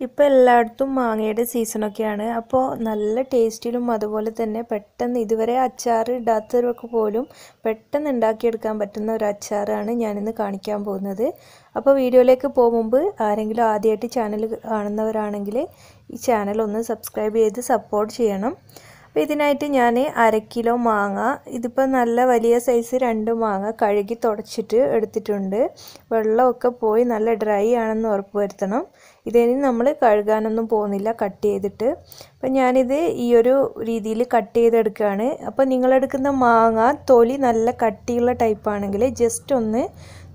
ഇപ്പോൾ എല്ലായിടത്തും മാങ്ങയുടെ സീസണൊക്കെയാണ് അപ്പോൾ നല്ല ടേസ്റ്റിലും അതുപോലെ തന്നെ പെട്ടെന്ന് ഇതുവരെ അച്ചാർ ഇടാത്തവർക്ക് പോലും പെട്ടെന്ന് ഉണ്ടാക്കിയെടുക്കാൻ പറ്റുന്ന ഒരു അച്ചാറാണ് ഞാനിന്ന് കാണിക്കാൻ പോകുന്നത്. അപ്പോൾ വീഡിയോയിലേക്ക് പോകും മുമ്പ് ആരെങ്കിലും ആദ്യമായിട്ട് ചാനൽ കാണുന്നവരാണെങ്കിൽ ഈ ചാനൽ ഒന്ന് സബ്സ്ക്രൈബ് ചെയ്ത് സപ്പോർട്ട് ചെയ്യണം. അപ്പോൾ ഇതിനായിട്ട് ഞാൻ അര കിലോ മാങ്ങ ഇതിപ്പോൾ നല്ല വലിയ സൈസ് രണ്ട് മാങ്ങ കഴുകി തുടച്ചിട്ട് എടുത്തിട്ടുണ്ട്. വെള്ളമൊക്കെ പോയി നല്ല ഡ്രൈ ആണെന്ന് ഉറപ്പ് വരുത്തണം. ഇതിന് നമ്മൾ കഴുകാനൊന്നും പോകുന്നില്ല കട്ട് ചെയ്തിട്ട്. അപ്പം ഞാനിത് ഈ ഒരു രീതിയിൽ കട്ട് ചെയ്തെടുക്കുകയാണ് അപ്പോൾ നിങ്ങളെടുക്കുന്ന മാങ്ങ തൊലി നല്ല കട്ടിയുള്ള ടൈപ്പാണെങ്കിൽ ജസ്റ്റ് ഒന്ന്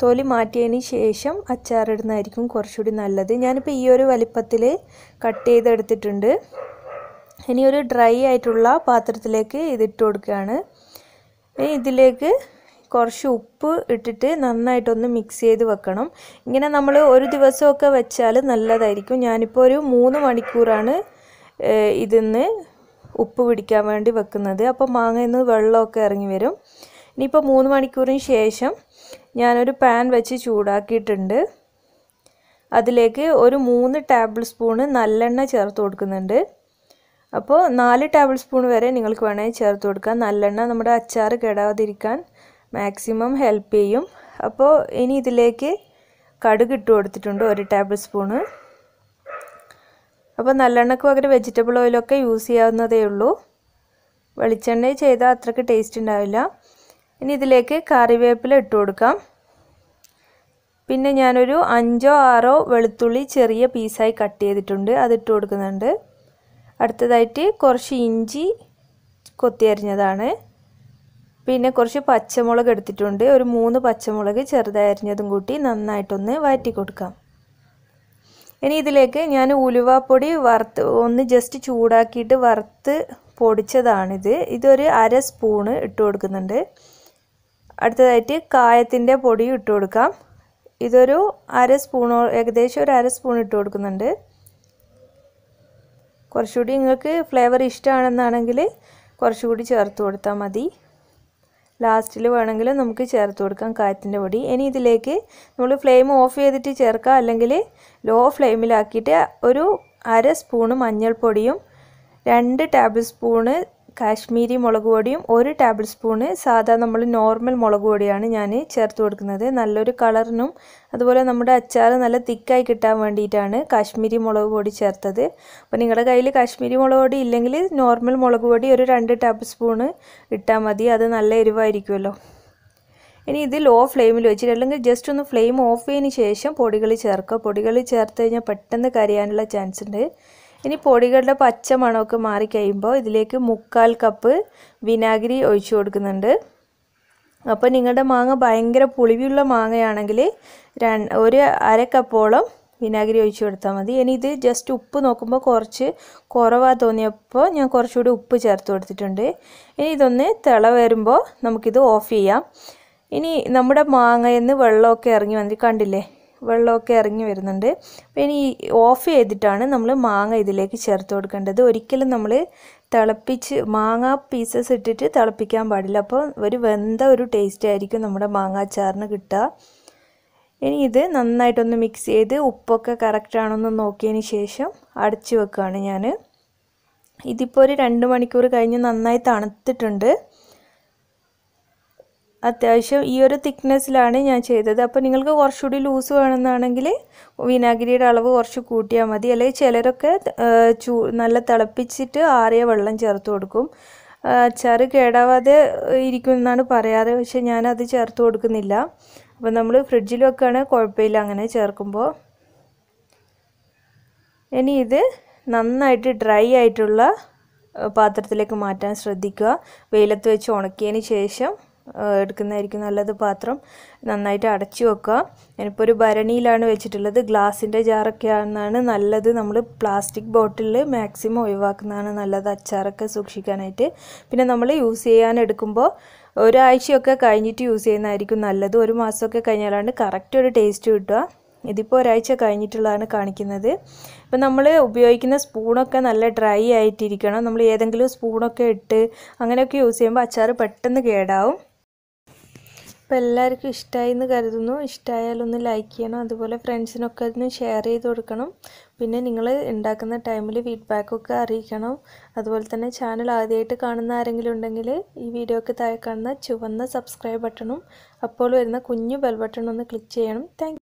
തൊലി മാറ്റിയതിന് ശേഷം അച്ചാറിടുന്നതായിരിക്കും കുറച്ചുകൂടി നല്ലത്. ഞാനിപ്പോൾ ഈ ഒരു വലിപ്പത്തിൽ കട്ട് ചെയ്തെടുത്തിട്ടുണ്ട്. ഇനി ഒരു ഡ്രൈ ആയിട്ടുള്ള പാത്രത്തിലേക്ക് ഇതിട്ട് കൊടുക്കുകയാണ്. ഇതിലേക്ക് കുറച്ച് ഉപ്പ് ഇട്ടിട്ട് നന്നായിട്ടൊന്ന് മിക്സ് ചെയ്ത് വെക്കണം. ഇങ്ങനെ നമ്മൾ ഒരു ദിവസമൊക്കെ വെച്ചാൽ നല്ലതായിരിക്കും. ഞാനിപ്പോൾ ഒരു മൂന്ന് മണിക്കൂറാണ് ഇതിന്ന് ഉപ്പ് പിടിക്കാൻ വേണ്ടി വെക്കുന്നത്. അപ്പോൾ മാങ്ങയിൽ നിന്ന് വെള്ളമൊക്കെ ഇറങ്ങി വരും. ഇനിയിപ്പോൾ മൂന്ന് മണിക്കൂറിന് ശേഷം ഞാനൊരു പാൻ വെച്ച് ചൂടാക്കിയിട്ടുണ്ട്. അതിലേക്ക് ഒരു മൂന്ന് ടേബിൾ സ്പൂണ് നല്ലെണ്ണ ചേർത്ത് കൊടുക്കുന്നുണ്ട്. അപ്പോൾ നാല് ടേബിൾ സ്പൂൺ വരെ നിങ്ങൾക്ക് വേണമെങ്കിൽ ചേർത്ത് കൊടുക്കാം. നല്ലെണ്ണ നമ്മുടെ അച്ചാർ കെടാതിരിക്കാൻ മാക്സിമം ഹെൽപ്പ് ചെയ്യും. അപ്പോൾ ഇനി ഇതിലേക്ക് കടുക് ഇട്ട് കൊടുത്തിട്ടുണ്ട് ഒരു ടേബിൾ സ്പൂണ് അപ്പോൾ നല്ലെണ്ണക്ക് പകരം വെജിറ്റബിൾ ഓയിലൊക്കെ യൂസ് ചെയ്യാവുന്നതേ ഉള്ളൂ. വെളിച്ചെണ്ണ ചെയ്താൽ അത്രയ്ക്ക് ടേസ്റ്റ് ഉണ്ടാവില്ല. ഇനി ഇതിലേക്ക് കറിവേപ്പില ഇട്ട് കൊടുക്കാം. പിന്നെ ഞാനൊരു അഞ്ചോ ആറോ വെളുത്തുള്ളി ചെറിയ പീസായി കട്ട് ചെയ്തിട്ടുണ്ട്. അതിട്ട് കൊടുക്കുന്നുണ്ട്. അടുത്തതായിട്ട് കുറച്ച് ഇഞ്ചി കൊത്തി അരിഞ്ഞതാണ് പിന്നെ കുറച്ച് പച്ചമുളക് എടുത്തിട്ടുണ്ട്. ഒരു മൂന്ന് പച്ചമുളക് ചെറുതായി അരിഞ്ഞതും കൂട്ടി നന്നായിട്ടൊന്ന് വഴറ്റി കൊടുക്കാം. ഇനി ഇതിലേക്ക് ഞാൻ ഉലുവാപ്പൊടി വറുത്ത് ഒന്ന് ജസ്റ്റ് ചൂടാക്കിയിട്ട് വറുത്ത് പൊടിച്ചതാണിത്. ഇതൊരു അര സ്പൂണ് ഇട്ട് കൊടുക്കുന്നുണ്ട്. അടുത്തതായിട്ട് കായത്തിന്റെ പൊടി ഇട്ട് കൊടുക്കാം. ഇതൊരു അര സ്പൂണോ ഏകദേശം ഒരു അര സ്പൂൺ ഇട്ട് കൊടുക്കുന്നുണ്ട്. കുറച്ചുകൂടി നിങ്ങൾക്ക് ഫ്ലേവർ ഇഷ്ടമാണെന്നാണെങ്കിൽ കുറച്ചുകൂടി ചേർത്ത് കൊടുത്താൽ മതി. ലാസ്റ്റിൽ വേണമെങ്കിൽ നമുക്ക് ചേർത്ത് കൊടുക്കാം കായത്തിന്റെ പൊടി. ഇനി ഇതിലേക്ക് നമ്മൾ ഫ്ലെയിം ഓഫ് ചെയ്തിട്ട് ചേർക്കാം. അല്ലെങ്കിൽ ലോ ഫ്ലെയിമിലാക്കിയിട്ട് ഒരു അര സ്പൂണ് മഞ്ഞൾപ്പൊടിയും രണ്ട് ടേബിൾ സ്പൂണ് കാശ്മീരി മുളക് പൊടിയും ഒരു ടേബിൾ സ്പൂണ് സാധാ നമ്മൾ നോർമൽ മുളക് പൊടിയാണ് ഞാൻ ചേർത്ത് കൊടുക്കുന്നത്. നല്ലൊരു കളറിനും അതുപോലെ നമ്മുടെ അച്ചാർ നല്ല തിക്കായി കിട്ടാൻ വേണ്ടിയിട്ടാണ് കാശ്മീരി മുളക് പൊടി ചേർത്തത്. അപ്പോൾ നിങ്ങളുടെ കയ്യിൽ കാശ്മീരി മുളക് പൊടി ഇല്ലെങ്കിൽ നോർമൽ മുളക് പൊടി ഒരു രണ്ട് ടേബിൾ സ്പൂണ് ഇട്ടാൽ മതി. അത് നല്ല എരിവായിരിക്കുമല്ലോ. ഇനി ഇത് ലോ ഫ്ലെയിമിൽ വെച്ചിട്ട് അല്ലെങ്കിൽ ജസ്റ്റ് ഒന്ന് ഫ്ലെയിം ഓഫ് ചെയ്തതിന് ശേഷം പൊടികൾ ചേർക്കുക. പൊടികൾ ചേർത്ത് കഴിഞ്ഞാൽ പെട്ടെന്ന് കരയാനുള്ള ചാൻസ് ഉണ്ട്. ഇനി പൊടികളുടെ പച്ച മണമൊക്കെ മാറിക്കഴിയുമ്പോൾ ഇതിലേക്ക് മുക്കാൽ കപ്പ് വിനാഗിരി ഒഴിച്ചു കൊടുക്കുന്നുണ്ട്. അപ്പോൾ നിങ്ങളുടെ മാങ്ങ ഭയങ്കര പുളിവുള്ള മാങ്ങയാണെങ്കിൽ ഒരു അര കപ്പോളം വിനാഗിരി ഒഴിച്ചു കൊടുത്താൽ മതി. ഇനി ഇത് ജസ്റ്റ് ഉപ്പ് നോക്കുമ്പോൾ കുറച്ച് കുറവാ തോന്നിയപ്പോൾ ഞാൻ കുറച്ചുകൂടി ഉപ്പ് ചേർത്ത് കൊടുത്തിട്ടുണ്ട്. ഇനി ഇതൊന്ന് തിള വരുമ്പോൾ നമുക്കിത് ഓഫ് ചെയ്യാം. ഇനി നമ്മുടെ മാങ്ങയിൽ നിന്ന് വെള്ളമൊക്കെ ഇറങ്ങി വന്നിട്ട് കണ്ടില്ലേ? വെള്ളമൊക്കെ ഇറങ്ങി വരുന്നുണ്ട്. അപ്പോൾ ഇനി ഓഫ് ചെയ്തിട്ടാണ് നമ്മൾ മാങ്ങ ഇതിലേക്ക് ചേർത്ത് കൊടുക്കേണ്ടത്. ഒരിക്കലും നമ്മൾ തിളപ്പിച്ച് മാങ്ങ പീസസ് ഇട്ടിട്ട് തിളപ്പിക്കാൻ പാടില്ല. അപ്പോൾ ഒരു വെന്ത ഒരു ടേസ്റ്റ് ആയിരിക്കും നമ്മുടെ മാങ്ങാച്ചാറിന് കിട്ടുക. ഇനി ഇത് നന്നായിട്ടൊന്ന് മിക്സ് ചെയ്ത് ഉപ്പൊക്കെ കറക്റ്റാണെന്ന് നോക്കിയതിന് ശേഷം അടച്ചു വെക്കുകയാണ് ഞാൻ ഇതിപ്പോൾ ഒരു രണ്ട് മണിക്കൂർ കഴിഞ്ഞ് നന്നായി തണുത്തിട്ടുണ്ട്. അത്യാവശ്യം ഈ ഒരു തിക്നെസ്സിലാണ് ഞാൻ ചെയ്തത്. അപ്പോൾ നിങ്ങൾക്ക് കുറച്ചുകൂടി ലൂസ് വേണമെന്നാണെങ്കിൽ വിനാഗിരിയുടെ അളവ് കുറച്ച് കൂട്ടിയാൽ മതി. അല്ലെങ്കിൽ ചിലരൊക്കെ ചൂ നല്ല തിളപ്പിച്ചിട്ട് ആറിയ വെള്ളം ചേർത്ത് കൊടുക്കും. അച്ചാറ് കേടാവാതെ ഇരിക്കുമെന്നാണ് പറയാറ്. പക്ഷെ ഞാനത് ചേർത്ത് കൊടുക്കുന്നില്ല. അപ്പോൾ നമ്മൾ ഫ്രിഡ്ജിൽ വെക്കുകയാണെങ്കിൽ കുഴപ്പമില്ല അങ്ങനെ ചേർക്കുമ്പോൾ. ഇനി ഇത് നന്നായിട്ട് ഡ്രൈ ആയിട്ടുള്ള പാത്രത്തിലേക്ക് മാറ്റാൻ ശ്രദ്ധിക്കുക. വെയിലത്ത് വെച്ച് ഉണക്കിയതിന് ശേഷം എടുക്കുന്നതായിരിക്കും നല്ലത് പാത്രം. നന്നായിട്ട് അടച്ചു വെക്കുക. ഞാനിപ്പോൾ ഒരു ഭരണിയിലാണ് വെച്ചിട്ടുള്ളത്. ഗ്ലാസിന്റെ ജാറൊക്കെ ആണെന്നാണ് നല്ലത്. നമ്മൾ പ്ലാസ്റ്റിക് ബോട്ടിലിൽ മാക്സിമം ഒഴിവാക്കുന്നതാണ് നല്ലത്. അച്ചാറൊക്കെ സൂക്ഷിക്കാനായിട്ട്. പിന്നെ നമ്മൾ യൂസ് ചെയ്യാൻ എടുക്കുമ്പോൾ ഒരാഴ്ചയൊക്കെ കഴിഞ്ഞിട്ട് യൂസ് ചെയ്യുന്നതായിരിക്കും നല്ലത്. ഒരു മാസമൊക്കെ കഴിഞ്ഞാലാണ് കറക്റ്റ് ഒരു ടേസ്റ്റ് കിട്ടുക. ഇതിപ്പോൾ ഒരാഴ്ച കഴിഞ്ഞിട്ടുള്ളതാണ് കാണിക്കുന്നത്. ഇപ്പം നമ്മൾ ഉപയോഗിക്കുന്ന സ്പൂണൊക്കെ നല്ല ഡ്രൈ ആയിട്ടിരിക്കണം. നമ്മൾ ഏതെങ്കിലും സ്പൂണൊക്കെ ഇട്ട് അങ്ങനെയൊക്കെ യൂസ് ചെയ്യുമ്പോൾ അച്ചാർ പെട്ടെന്ന് കേടാവും. അപ്പോൾ എല്ലാവർക്കും ഇഷ്ടമായി എന്ന് കരുതുന്നു ഇഷ്ടമായാലൊന്ന് ലൈക്ക് ചെയ്യണം. അതുപോലെ ഫ്രണ്ട്സിനൊക്കെ അതിന് ഷെയർ ചെയ്ത് കൊടുക്കണം. പിന്നെ നിങ്ങൾ ഉണ്ടാക്കുന്ന ടൈമിൽ ഫീഡ്ബാക്കൊക്കെ അറിയിക്കണം. അതുപോലെ തന്നെ ചാനൽ ആദ്യമായിട്ട് കാണുന്ന ആരെങ്കിലും ഉണ്ടെങ്കിൽ ഈ വീഡിയോക്ക് താഴെ കാണുന്ന ചുവന്ന സബ്സ്ക്രൈബ് ബട്ടണും അപ്പോൾ വരുന്ന കുഞ്ഞു ബെൽ ബട്ടൺ ഒന്ന് ക്ലിക്ക് ചെയ്യണം. താങ്ക്